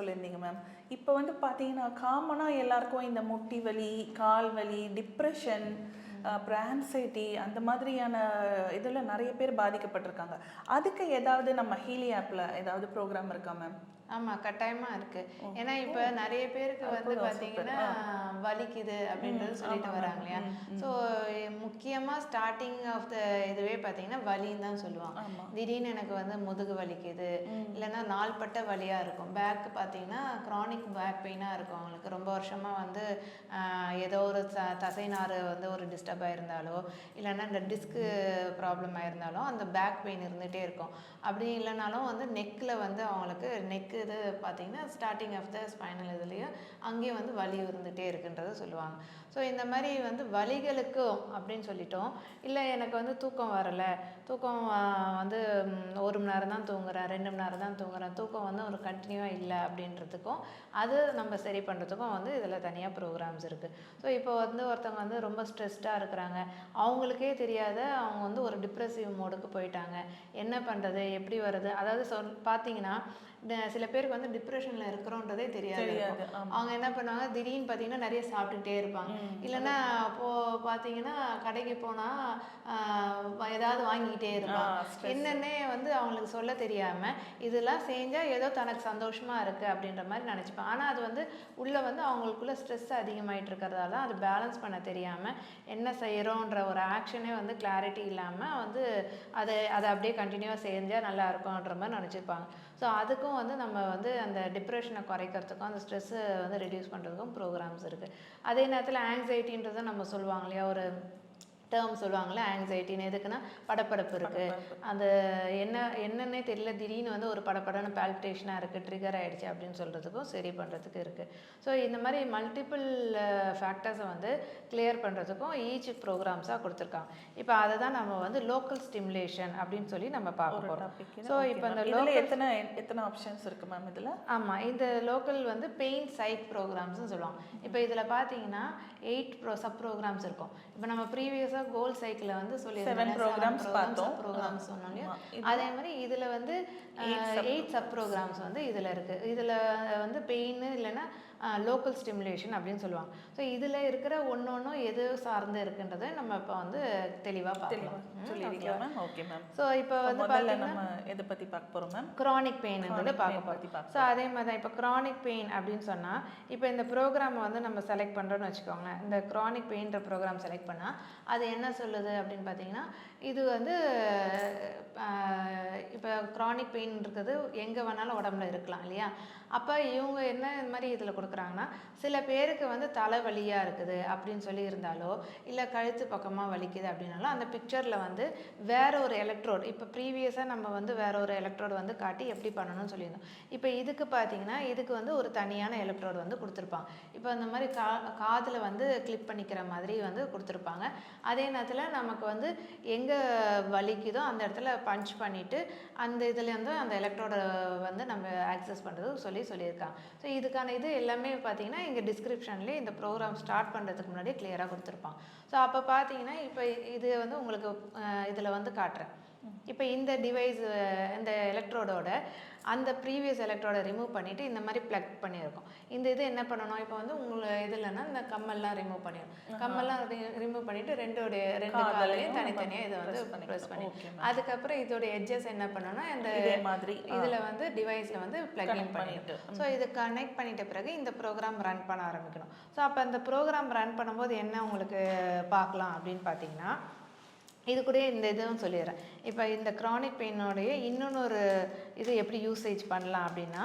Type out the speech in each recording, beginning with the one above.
சொல்லியிருந்தீங்க மேம் இப்போ வந்து பார்த்தீங்கன்னா காமனாக எல்லாருக்கும் இந்த முட்டி வலி கால் வலி டிப்ரெஷன் அப்புறம் ஆன்சைட்டி அந்த மாதிரியான இதில் நிறைய பேர் பாதிக்கப்பட்டிருக்காங்க. அதுக்கு ஏதாவது நம்ம ஹீலி ஆப்பில் ஏதாவது ப்ரோக்ராம் இருக்கா மேம் ஆமா கட்டாயமா இருக்கு. ஏன்னா இப்ப நிறைய பேருக்கு வந்து பாத்தீங்கன்னா வலிக்குது அப்படின்றது சொல்லிட்டு வராங்க இல்லையா? ஸோ முக்கியமா ஸ்டார்டிங் ஆஃப் த இதுவே பாத்தீங்கன்னா வலின்னு தான் சொல்லுவாங்க. திடீர்னு எனக்கு வந்து முதுகு வலிக்குது. இல்லைன்னா நாள்பட்ட வலியா இருக்கும். பேக் பாத்தீங்கன்னா க்ரானிக் பேக் பெயினா இருக்கும் அவங்களுக்கு. ரொம்ப வருஷமா வந்து ஏதோ ஒரு த- தசைநாறு வந்து ஒரு டிஸ்டர்ப் ஆயிருந்தாலோ இல்லைன்னா இந்த டிஸ்க்கு ப்ராப்ளம் ஆயிருந்தாலும் அந்த பேக் பெயின் இருந்துகிட்டே இருக்கும். அப்படி இல்லைனாலும் வந்து நெக்கில் வந்து அவங்களுக்கு நெக்கு இது பார்த்தீங்கன்னா ஸ்டார்டிங் ஆஃப் த ஸ்பைனல் இதுலேயும் அங்கேயும் வந்து வலி இருந்துகிட்டே இருக்குன்றதை சொல்லுவாங்க. ஸோ இந்த மாதிரி வந்து வலிகளுக்கும் அப்படின்னு சொல்லிட்டோம். இல்லை எனக்கு வந்து தூக்கம் வரலை. தூக்கம் வந்து ஒரு மணி நேரம் தான் தூங்குறேன் ரெண்டு மணி நேரம் தான் தூங்குறேன். தூக்கம் வந்து ஒரு கண்டினியூவாக இல்லை அப்படின்றதுக்கும் அது நம்ம சரி பண்ணுறதுக்கும் வந்து இதில் தனியாக ப்ரோக்ராம்ஸ் இருக்குது ஸோ இப்போ வந்து ஒருத்தவங்க வந்து ரொம்ப ஸ்ட்ரெஸ்டாக இருக்கிறாங்க. அவங்களுக்கே தெரியாத அவங்க வந்து ஒரு டிப்ரெசிவ் மோடுக்கு போயிட்டாங்க. என்ன பண்ணுறது எப்படி வருது அதாவது சொல் பார்த்தீங்கன்னா சில பேருக்கு வந்து டிப்ரெஷனில் இருக்கிறோன்றதே தெரியாது. அவங்க என்ன பண்ணுவாங்க? திடீர்னு பார்த்தீங்கன்னா நிறைய சாப்பிட்டுட்டே இருப்பாங்க. இல்லைன்னா இப்போ பார்த்தீங்கன்னா கடைக்கு போனால் ஏதாவது வாங்கிக்கிட்டே இருப்பாங்க என்னன்னே வந்து அவங்களுக்கு சொல்ல தெரியாமல் இதெல்லாம் செஞ்சால் ஏதோ தனக்கு சந்தோஷமா இருக்கு அப்படின்ற மாதிரி நினச்சிப்பாங்க ஆனால் அது வந்து உள்ளே வந்து அவங்களுக்குள்ள ஸ்ட்ரெஸ் அதிகமாயிட்டு இருக்கிறதால அது பேலன்ஸ் பண்ண தெரியாமல் என்ன செய்கிறோன்ற ஒரு ஆக்ஷனே வந்து கிளாரிட்டி இல்லாமல் வந்து அதை அதை அப்படியே கண்டினியூவாக செஞ்சால் நல்லா இருக்கும்ன்ற மாதிரி நினச்சிருப்பாங்க ஸோ அதுக்கும் வந்து நம்ம வந்து அந்த டிப்ரெஷனை குறைக்கிறதுக்கும் அந்த ஸ்ட்ரெஸ்ஸை வந்து ரெடியூஸ் பண்ணுறதுக்கும் ப்ரோக்ராம்ஸ் இருக்குது அதே நேரத்தில் ஆங்ஸைட்டின்றதை நம்ம சொல்லுவாங்க இல்லையா ஒரு டேர்ம் சொல்லுவாங்கள்ல ஆங்ஸைட்டின்னு எதுக்குன்னா படப்படப்பு இருக்குது அந்த என்ன என்னன்னே தெரியல திடீர்னு வந்து ஒரு படப்படன்னு பால்பிட்டேஷனாக இருக்குது ட்ரிகர் ஆயிடுச்சு அப்படின்னு சொல்கிறதுக்கும் சரி பண்ணுறதுக்கு இருக்குது ஸோ இந்த மாதிரி மல்டிபிள் ஃபேக்டர்ஸை வந்து கிளியர் பண்ணுறதுக்கும் ஈச் ப்ரோக்ராம்ஸாக கொடுத்துருக்காங்க. இப்போ அதை தான் நம்ம வந்து லோக்கல் ஸ்டிமுலேஷன் அப்படின்னு சொல்லி நம்ம பார்க்க போகிறோம் ஸோ இப்போ இந்த இதில் எத்தனை எத்தனை ஆப்ஷன்ஸ் இருக்கு மேம் இதில்? ஆமாம் இந்த லோக்கல் வந்து பெயின் சைட் ப்ரோக்ராம்ஸ்னு சொல்லுவாங்க. இப்போ இதில் பார்த்தீங்கன்னா எயிட் ப்ரோ சப் ப்ரோக்ராம்ஸ் இருக்கும். இப்போ நம்ம ப்ரீவியஸாக கோல் சைக்கிளில் வந்து சொல்லியிருந்தோம் programs பார்த்தோம். ப்ரோக்ராம்ஸ் சொன்னோம் இல்லையா அதே மாதிரி இதில் வந்து எயிட் சப் ப்ரோக்ராம்ஸ் வந்து இதில் இருக்குது இதில் வந்து பெயின் இல்லைன்னா லோக்கல் ஸ்டிமுலேஷன் அப்படின்னு சொல்லுவாங்க. ஸோ இதில் இருக்கிற ஒன்று ஒன்றும் எது சார்ந்து இருக்குன்றதை நம்ம இப்போ வந்து தெளிவாக பார்க்கலாம். மேம் ஓகே மேம் ஸோ இப்போ வந்து நம்ம எதை பற்றி பார்க்க போகிறோம் மேம் க்ரானிக் பெயின் வந்து பார்க்க போகிறோம் ஸோ அதே மாதிரி தான் இப்போ க்ரானிக் பெயின் அப்படின்னு சொன்னால் இப்போ இந்த ப்ரோக்ராமை வந்து நம்ம செலக்ட் பண்ணுறோன்னு வச்சுக்கோங்களேன். இந்த க்ரானிக் பெயின்ற ப்ரோக்ராம் செலக்ட் பண்ணால் அது என்ன சொல்லுது அப்படின்னு பார்த்தீங்கன்னா இது வந்து இப்போ க்ரானிக் பெயின் இருக்கிறது எங்கே வேணாலும் உடம்புல இருக்கலாம் இல்லையா? அப்போ இவங்க என்ன இந்த மாதிரி இதில் கொடுக்குறாங்கன்னா சில பேருக்கு வந்து தலைவலியாக இருக்குது அப்படின்னு சொல்லி இருந்தாலோ இல்லை கழுத்து பக்கமாக வலிக்குது அப்படின்னாலும் அந்த பிக்சரில் வந்து வேற ஒரு எலக்ட்ரோடு இப்போ ப்ரீவியஸாக நம்ம வந்து வேற ஒரு எலக்ட்ரோடு வந்து காட்டி எப்படி பண்ணணும்னு சொல்லியிருந்தோம். இப்போ இதுக்கு பார்த்தீங்கன்னா இதுக்கு வந்து ஒரு தனியான எலக்ட்ரோடு வந்து கொடுத்துருப்பாங்க. இப்போ அந்த மாதிரி கா காதில் வந்து கிளிப் பண்ணிக்கிற மாதிரி வந்து கொடுத்துருப்பாங்க. அதே நேரத்தில் நமக்கு வந்து எங்கே வலிக்குதோ அந்த இடத்துல பஞ்ச் பண்ணிவிட்டு அந்த இதுலேருந்து அந்த எலக்ட்ரோட வந்து நம்ம ஆக்சஸ் பண்ணுறது சொல்லி சொல்லியிருக்காங்க. ஸோ இதுக்கான இது எல்லாமே பார்த்தீங்கன்னா இங்கே டிஸ்கிரிப்ஷன்லேயே இந்த ப்ரோக்ராம் ஸ்டார்ட் பண்ணுறதுக்கு முன்னாடி கிளியராக கொடுத்துருப்பாங்க. ஸோ அப்போ பார்த்தீங்கன்னா இப்போ இது வந்து உங்களுக்கு இதில் வந்து காட்டுறேன். இப்போ இந்த டிவைஸ் இந்த எலக்ட்ரோடோட அந்த ப்ரீவியஸ் எலக்ட்ரோட ரிமூவ் பண்ணிவிட்டு இந்த மாதிரி ப்ளக் பண்ணியிருக்கோம். இந்த இது என்ன பண்ணணும்? இப்போ வந்து உங்களை இதுலன்னா இந்த கம்மெல்லாம் ரிமூவ் பண்ணிடும் கம்மெல்லாம் ரிமூவ் பண்ணிவிட்டு ரெண்டோடைய ரெண்டு காலையும் தனித்தனியாக இதை வந்து ப்ரெஸ் பண்ணி. அதுக்கப்புறம் இதோட எட்ஜஸ் என்ன பண்ணணும்னா இந்த மாதிரி இதில் வந்து டிவைஸில் வந்து ப்ளக்இன் பண்ணிட்டு ஸோ இது கனெக்ட் பண்ணிட்ட பிறகு இந்த ப்ரோக்ராம் ரன் பண்ண ஆரம்பிக்கணும். ஸோ அப்போ அந்த ப்ரோக்ராம் ரன் பண்ணும்போது என்ன உங்களுக்கு பார்க்கலாம் அப்படின்னு பார்த்தீங்கன்னா இது கூட இந்த இதுவும் சொல்லிடுறேன். இப்போ இந்த க்ரானிக் பெயினோடைய இன்னொன்று இது எப்படி யூசேஜ் பண்ணலாம் அப்படின்னா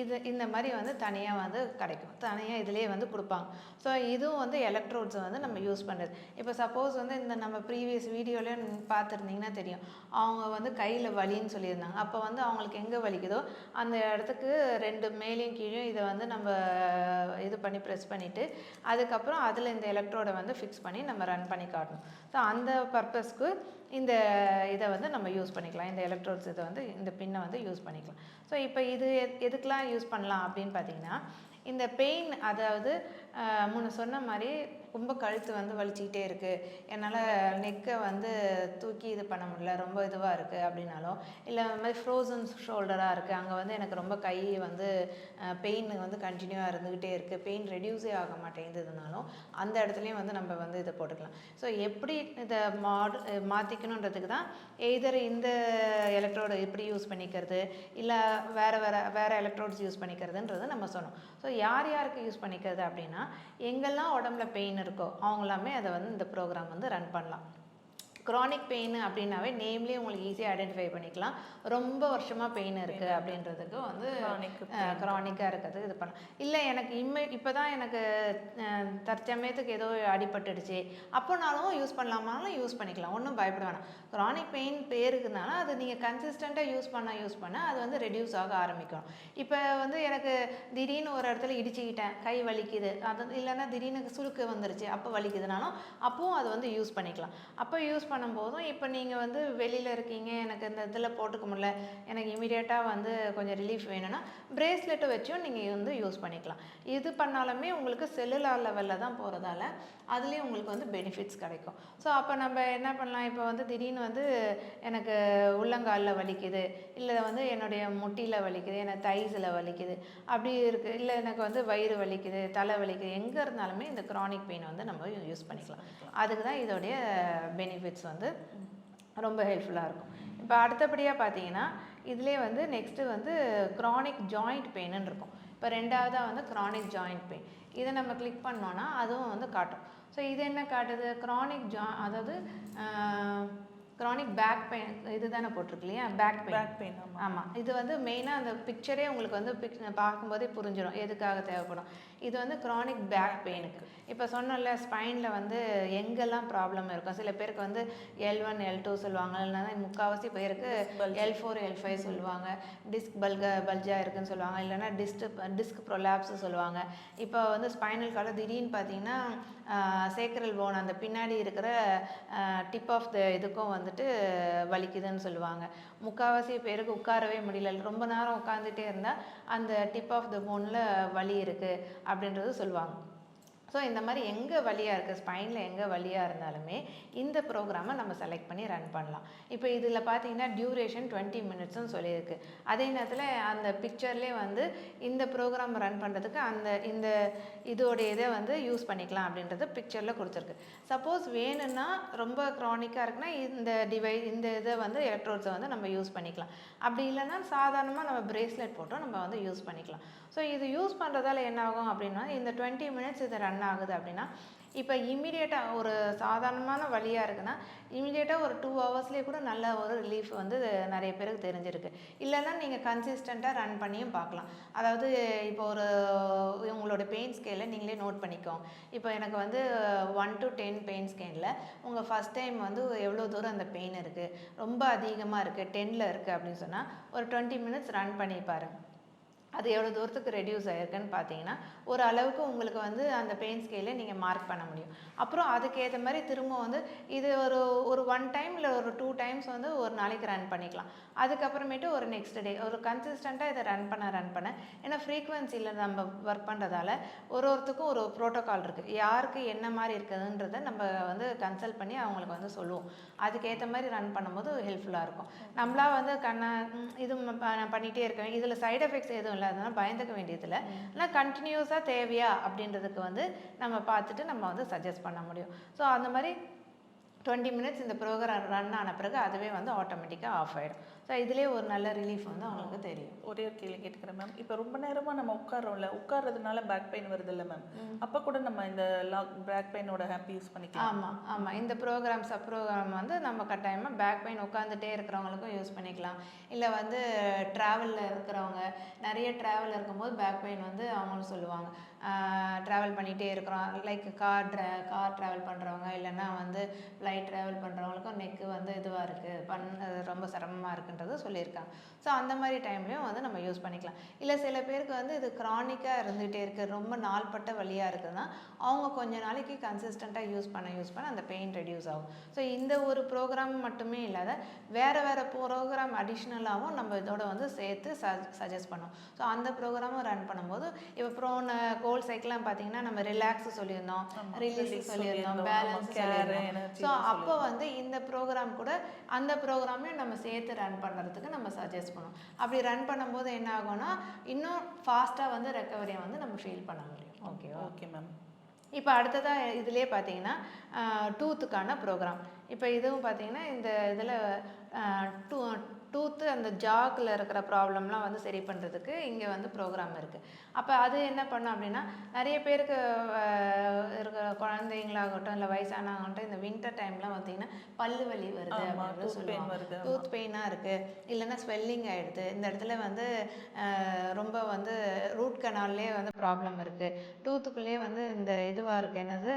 இது இந்த மாதிரி வந்து தனியாக வந்து கிடைக்கும். தனியாக இதிலே வந்து கொடுப்பாங்க. ஸோ இதுவும் வந்து எலக்ட்ரோட்ஸ் வந்து நம்ம யூஸ் பண்ணுறது இப்போ சப்போஸ் வந்து இந்த நம்ம ப்ரீவியஸ் வீடியோவில் பார்த்துருந்தீங்கன்னா தெரியும். அவங்க வந்து கையில் வலின்னு சொல்லியிருந்தாங்க. அப்போ வந்து அவங்களுக்கு எங்கே வலிக்குதோ அந்த இடத்துக்கு ரெண்டு மேலேயும் கீழே இதை வந்து நம்ம இது பண்ணி ப்ரெஸ் பண்ணிவிட்டு அதுக்கப்புறம் அதில் இந்த எலக்ட்ரோடை வந்து ஃபிக்ஸ் பண்ணி நம்ம ரன் பண்ணி காட்டணும். ஸோ அந்த பர்பஸ்க்கு இந்த இதை வந்து நம்ம யூஸ் பண்ணிக்கலாம். இந்த எலக்ட்ரோட்ஸ் இதை வந்து இந்த பின்னை வந்து யூஸ் பண்ணிக்கலாம். ஸோ இப்போ இது எதுக்கெலாம் யூஸ் பண்ணலாம் அப்படின்னு பார்த்தீங்கன்னா இந்த பெயின் அதாவது முன்ன சொன்ன மாதிரி ரொம்ப கழுத்து வந்து வலிச்சிக்கிட்டே இருக்குது என்னால் நெக்கை வந்து தூக்கி இது பண்ண முடியல. ரொம்ப இதுவாக இருக்குது அப்படின்னாலும் இல்லை இந்த மாதிரி ஃப்ரோசன் ஷோல்டராக இருக்குது அங்கே வந்து எனக்கு ரொம்ப கை வந்து பெயின் வந்து கண்டினியூவாக இருந்துக்கிட்டே இருக்குது பெயின் ரெடியூஸே ஆக மாட்டேங்குதுனாலும் அந்த இடத்துலையும் வந்து நம்ம வந்து இதை போட்டுக்கலாம். ஸோ எப்படி இதை மாடு மாற்றிக்கணுன்றதுக்கு தான் எய்தர் இந்த எலக்ட்ரோடு எப்படி யூஸ் பண்ணிக்கிறது இல்லை வேறு வேறு வேறு எலக்ட்ரோட்ஸ் யூஸ் பண்ணிக்கிறதுன்றது நம்ம சொன்னோம். ஸோ யார் யாருக்கு யூஸ் பண்ணிக்கிறது அப்படின்னா எங்கெல்லாம் உடம்புல பெயின் இருக்கோ அவங்களாமே அதை வந்து இந்த ப்ரோக்ராம் வந்து ரன் பண்ணலாம். க்ரானிக் பெயின் அப்படின்னாவே நேம்லேயே உங்களுக்கு ஈஸியாக ஐடென்டிஃபை பண்ணிக்கலாம். ரொம்ப வருஷமாக பெயின் இருக்குது அப்படின்றதுக்கு வந்து க்ரானிக்காக இருக்கிறது இது பண்ணலாம். இல்லை எனக்கு இம்மே இப்போ தான் எனக்கு தற்சமயத்துக்கு ஏதோ அடிபட்டுடுச்சு. அப்போனாலும் யூஸ் பண்ணலாமாலும் யூஸ் பண்ணிக்கலாம். ஒன்றும் பயப்பட வேணாம். க்ரானிக் பெயின் பேருக்குனால அது நீங்கள் கன்சிஸ்டண்ட்டாக யூஸ் பண்ண யூஸ் பண்ண அது வந்து ரெடியூஸ் ஆக ஆரம்பிக்கும். இப்போ வந்து எனக்கு திடீர்னு ஒரு இடத்துல இடிச்சுக்கிட்டேன். கை வலிக்குது. அது இல்லைன்னா திடீர்னு சுளுக்கு வந்துருச்சு. அப்போ வலிக்குதுனாலும் அப்போவும் அது வந்து யூஸ் பண்ணிக்கலாம். அப்போ யூஸ் பண்ணும்போதும் இப்போ நீங்கள் வந்து வெளியில் இருக்கீங்க எனக்கு இந்த இதில் போட்டுக்க முடியல எனக்கு இமீடியட்டாக வந்து கொஞ்சம் ரிலீஃப் வேணும்னா ப்ரேஸ்லெட்டை வச்சும் நீங்கள் வந்து யூஸ் பண்ணிக்கலாம். இது பண்ணாலுமே உங்களுக்கு செல்லுலார் லெவலில் தான் போகிறதால அதுலேயும் உங்களுக்கு வந்து பெனிஃபிட்ஸ் கிடைக்கும். ஸோ அப்போ நம்ம என்ன பண்ணலாம்? இப்போ வந்து திடீர்னு வந்து எனக்கு உள்ளங்காலில் வலிக்குது இல்லை வந்து என்னுடைய முட்டியில் வலிக்குது எனக்கு தைஸில் வலிக்குது அப்படி இருக்குது இல்லை எனக்கு வந்து வயிறு வலிக்குது தலை வலிக்குது எங்கே இருந்தாலுமே இந்த க்ரானிக் பெயின் வந்து நம்ம யூஸ் பண்ணிக்கலாம். அதுக்கு தான் இதோடைய பெனிஃபிட்ஸ் வந்து ரொம்ப ஹெல்ப்ஃபுல்லாக இருக்கும். இப்போ அடுத்தபடியாக பார்த்தீங்கன்னா இதிலே வந்து நெக்ஸ்ட்டு வந்து க்ரானிக் ஜாயிண்ட் பெயின்னு இருக்கும். இப்போ ரெண்டாவதாக வந்து க்ரானிக் ஜாயிண்ட் பெயின் இதை நம்ம கிளிக் பண்ணோன்னா அதுவும் வந்து காட்டும். ஸோ இது என்ன காட்டுது? க்ரானிக் ஜா அதாவது க்ரானிக் பேக் பெயின் இது தானே போட்டிருக்கு இல்லையா? பேக் பெயின் பேக் பெயின் ஆமாம் இது வந்து மெயினாக அந்த பிக்சரே உங்களுக்கு வந்து பிக் பார்க்கும்போதே புரிஞ்சிடும். எதுக்காக தேவைப்படும்? இது வந்து க்ரானிக் பேக் பெயினுக்கு இப்போ சொன்னோம்ல ஸ்பைனில் வந்து எங்கெல்லாம் ப்ராப்ளம் இருக்கும்? சில பேருக்கு வந்து எல் ஒன் எல் டூ சொல்லுவாங்க. இல்லைன்னா முக்கால்வாசி பேருக்கு எல் ஃபோர் எல் ஃபைவ் சொல்லுவாங்க. டிஸ்க் பல்க பல்ஜா இருக்குன்னு சொல்லுவாங்க. இல்லைன்னா டிஸ்ட் டிஸ்க் ப்ரொலாப்ஸ் சொல்லுவாங்க. இப்போ வந்து ஸ்பைனல் கார்டு திடீர்னு பார்த்தீங்கன்னா சேக்கரல் போன் அந்த பின்னாடி இருக்கிற டிப் ஆஃப் த இதுக்கும் வந்துட்டு வலிக்குதுன்னு சொல்லுவாங்க. முக்கால்வாசி பேருக்கு உட்காரவே முடியல. ரொம்ப நேரம் உட்காந்துட்டே இருந்தால் அந்த டிப் ஆஃப் த போனில் வலி இருக்குது அப்படின்றது சொல்லுவாங்க. ஸோ இந்த மாதிரி எங்கே வழியாக இருக்குது ஸ்பைனில் எங்கே வழியாக இருந்தாலுமே இந்த ப்ரோக்ராமை நம்ம செலக்ட் பண்ணி ரன் பண்ணலாம். இப்போ இதில் பார்த்தீங்கன்னா டியூரேஷன் டுவெண்ட்டி மினிட்ஸ்னு சொல்லியிருக்கு. அதே நேரத்தில் அந்த பிக்சர்லேயே வந்து இந்த ப்ரோக்ராம் ரன் பண்ணுறதுக்கு அந்த இந்த இதோடைய இதை வந்து யூஸ் பண்ணிக்கலாம் அப்படின்றது பிக்சரில் கொடுத்துருக்கு. சப்போஸ் வேணும்னா ரொம்ப க்ரானிக்காக இருக்குன்னா இந்த டிவை இந்த இதை வந்து எலக்ட்ரோட்ஸை வந்து நம்ம யூஸ் பண்ணிக்கலாம். அப்படி இல்லைன்னா சாதாரணமாக நம்ம பிரேஸ்லெட் போட்டோம் நம்ம வந்து யூஸ் பண்ணிக்கலாம். ஸோ இது யூஸ் பண்ணுறதால என்ன ஆகும் அப்படின்னா இந்த டுவெண்ட்டி மினிட்ஸ் இதை ரன் என்ன ஆகுது அப்படின்னா இப்போ இமீடியட்டாக ஒரு சாதாரணமான வழியாக இருக்குன்னா இமீடியட்டாக ஒரு டூ ஹவர்ஸ்லேயே கூட நல்ல ஒரு ரிலீஃப் வந்து நிறைய பேருக்கு தெரிஞ்சிருக்கு. இல்லைன்னா நீங்கள் கன்சிஸ்டண்ட்டாக ரன் பண்ணியும் பார்க்கலாம். அதாவது இப்போ ஒரு உங்களோட பெயின் ஸ்கேலை நீங்களே நோட் பண்ணிக்கோங்க இப்போ எனக்கு வந்து ஒன் டு டென் பெயின் ஸ்கேனில் உங்கள் ஃபஸ்ட் டைம் வந்து எவ்வளோ தூரம் அந்த பெயின் இருக்குது ரொம்ப அதிகமாக இருக்குது டென்னில் இருக்குது அப்படின்னு சொன்னால் ஒரு டுவெண்ட்டி மினிட்ஸ் ரன் பண்ணி பாருங்க. அது எவ்வளோ தூரத்துக்கு ரெடியூஸ் ஆயிருக்குன்னு பார்த்தீங்கன்னா ஒரு அளவுக்கு உங்களுக்கு வந்து அந்த பெயின் ஸ்கேலை நீங்கள் மார்க் பண்ண முடியும். அப்புறம் அதுக்கேற்ற மாதிரி திரும்ப வந்து இது ஒரு ஒரு ஒன் டைம் இல்லை ஒரு டூ டைம்ஸ் வந்து ஒரு நாளைக்கு ரன் பண்ணிக்கலாம். அதுக்கப்புறமேட்டு ஒரு நெக்ஸ்ட் டே ஒரு கன்சிஸ்டண்ட்டாக இதை ரன் பண்ண ரன் பண்ண. ஏன்னா ஃப்ரீக்குவென்சியில் நம்ம ஒர்க் பண்ணுறதால ஒரு ஒருத்துக்கும் ஒரு ப்ரோட்டோக்கால் இருக்குது யாருக்கு என்ன மாதிரி இருக்குதுன்றதை நம்ம வந்து கன்சல்ட் பண்ணி அவங்களுக்கு வந்து சொல்லுவோம். அதுக்கேற்ற மாதிரி ரன் பண்ணும்போது ஹெல்ப்ஃபுல்லாக இருக்கும். நம்மளா வந்து கண்ணா இது நான் பண்ணிகிட்டே இருக்கேன். இதில் சைடு எஃபெக்ட்ஸ் எதுவும் இல்லை. அதனால பயந்துக்க வேண்டியதில்லை. ஆனால் கண்டினியூஸாக தேவையா அப்படின்றதுக்கு வந்து நம்ம பார்த்துட்டு நம்ம வந்து சஜஸ்ட் பண்ண முடியும். ஸோ அந்த மாதிரி டுவெண்ட்டி மினிட்ஸ் இந்த ப்ரோக்ராம் ரன் ஆன பிறகு அதுவே வந்து ஆட்டோமேட்டிக்காக ஆஃப் ஆகிடும் ஸோ இதுலேயே ஒரு நல்ல ரிலீஃப் வந்து அவங்களுக்கு தெரியும். ஒரே ஒரு கேள்வி கேட்டுக்கிறேன் மேம் இப்போ ரொம்ப நேரமா நம்ம உட்கார்றோம்ல உட்கார்றதுனால பேக் பெயின் வருது இல்ல மேம் அப்ப கூட நம்ம இந்த லாக் பேக் பெயினோட ஹாப்பி யூஸ் பண்ணிக்கலாம். ஆமாம் ஆமாம் இந்த ப்ரோக்ராம் சப் ப்ரோக்ராம் வந்து நம்ம கட்டாயமாக பேக் பெயின் உட்காந்துட்டே இருக்கிறவங்களுக்கும் யூஸ் பண்ணிக்கலாம். இல்லை வந்து ட்ராவலில் இருக்கிறவங்க நிறைய ட்ராவல் இருக்கும்போது பேக் பெயின் வந்து அவங்களும் சொல்லுவாங்க. ட்ராவல் பண்ணிகிட்டே இருக்கிறோம். லைக் கார் ட்ரா கார் ட்ராவல் பண்ணுறவங்க இல்லைன்னா வந்து ஃப்ளைட் ட்ராவல் பண்ணுறவங்களுக்கும் நெக்கு வந்து இதுவாக இருக்குது பண் ரொம்ப சிரமமாக இருக்குன்னு இருக்குன்றதை சொல்லியிருக்காங்க. ஸோ அந்த மாதிரி டைம்லையும் வந்து நம்ம யூஸ் பண்ணிக்கலாம். இல்லை சில பேருக்கு வந்து இது க்ரானிக்காக இருந்துகிட்டே இருக்குது ரொம்ப நாள்பட்ட வழியாக இருக்குதுன்னா அவங்க கொஞ்ச நாளைக்கு கன்சிஸ்டண்ட்டாக யூஸ் பண்ண யூஸ் பண்ண அந்த பெயின் ரெடியூஸ் ஆகும். ஸோ இந்த ஒரு ப்ரோக்ராம் மட்டுமே இல்லாத வேறு வேறு ப்ரோக்ராம் அடிஷ்னலாகவும் நம்ம இதோட வந்து சேர்த்து சஜஸ்ட் பண்ணோம். ஸோ அந்த ப்ரோக்ராமும் ரன் பண்ணும்போது இப்போ ப்ரோன கோல் சைக்கிள்லாம் பார்த்தீங்கன்னா நம்ம ரிலாக்ஸ் சொல்லியிருந்தோம். ரிலீஸ் சொல்லியிருந்தோம். பேலன்ஸ் ஸோ அப்போ வந்து இந்த ப்ரோக்ராம் கூட அந்த ப்ரோக்ராமையும் நம்ம சேர்த்து ரன் பண்ணுறதுக்கு நம்ம சஜஸ்ட் பண்ணுவோம் அப்படி ரன் பண்ணும்போது என்ன ஆகும்னா இன்னும் ஃபாஸ்ட்டாக வந்து ரெக்கவரியை வந்து நம்ம ஃபீல் பண்ண முடியும். ஓகேவா ஓகே மேம் இப்போ அடுத்ததாக இதிலே பார்த்தீங்கன்னா டூத்துக்கான ப்ரோக்ராம் இப்போ இதுவும் பார்த்தீங்கன்னா இந்த இதில் டூ டூத்து அந்த ஜாக்கில் இருக்கிற ப்ராப்ளம்லாம் வந்து சரி பண்ணுறதுக்கு இங்கே வந்து ப்ரோக்ராம் இருக்குது அப்போ அது என்ன பண்ணும் அப்படின்னா நிறைய பேருக்கு இருக்கிற குழந்தைங்களாகட்டும் இல்லை வயசானவங்கட்டும் இந்த வின்டர் டைம்லாம் பார்த்தீங்கன்னா பல்லு வலி வருது அப்படின்னு சொல்லுவாங்க. டூத் பெயினாக இருக்குது இல்லைன்னா ஸ்வெல்லிங் ஆகிடுது இந்த இடத்துல வந்து ரொம்ப வந்து ரூட் கனால்லே வந்து ப்ராப்ளம் இருக்குது டூத்துக்குள்ளேயே வந்து இந்த இதுவாக இருக்குது என்னது?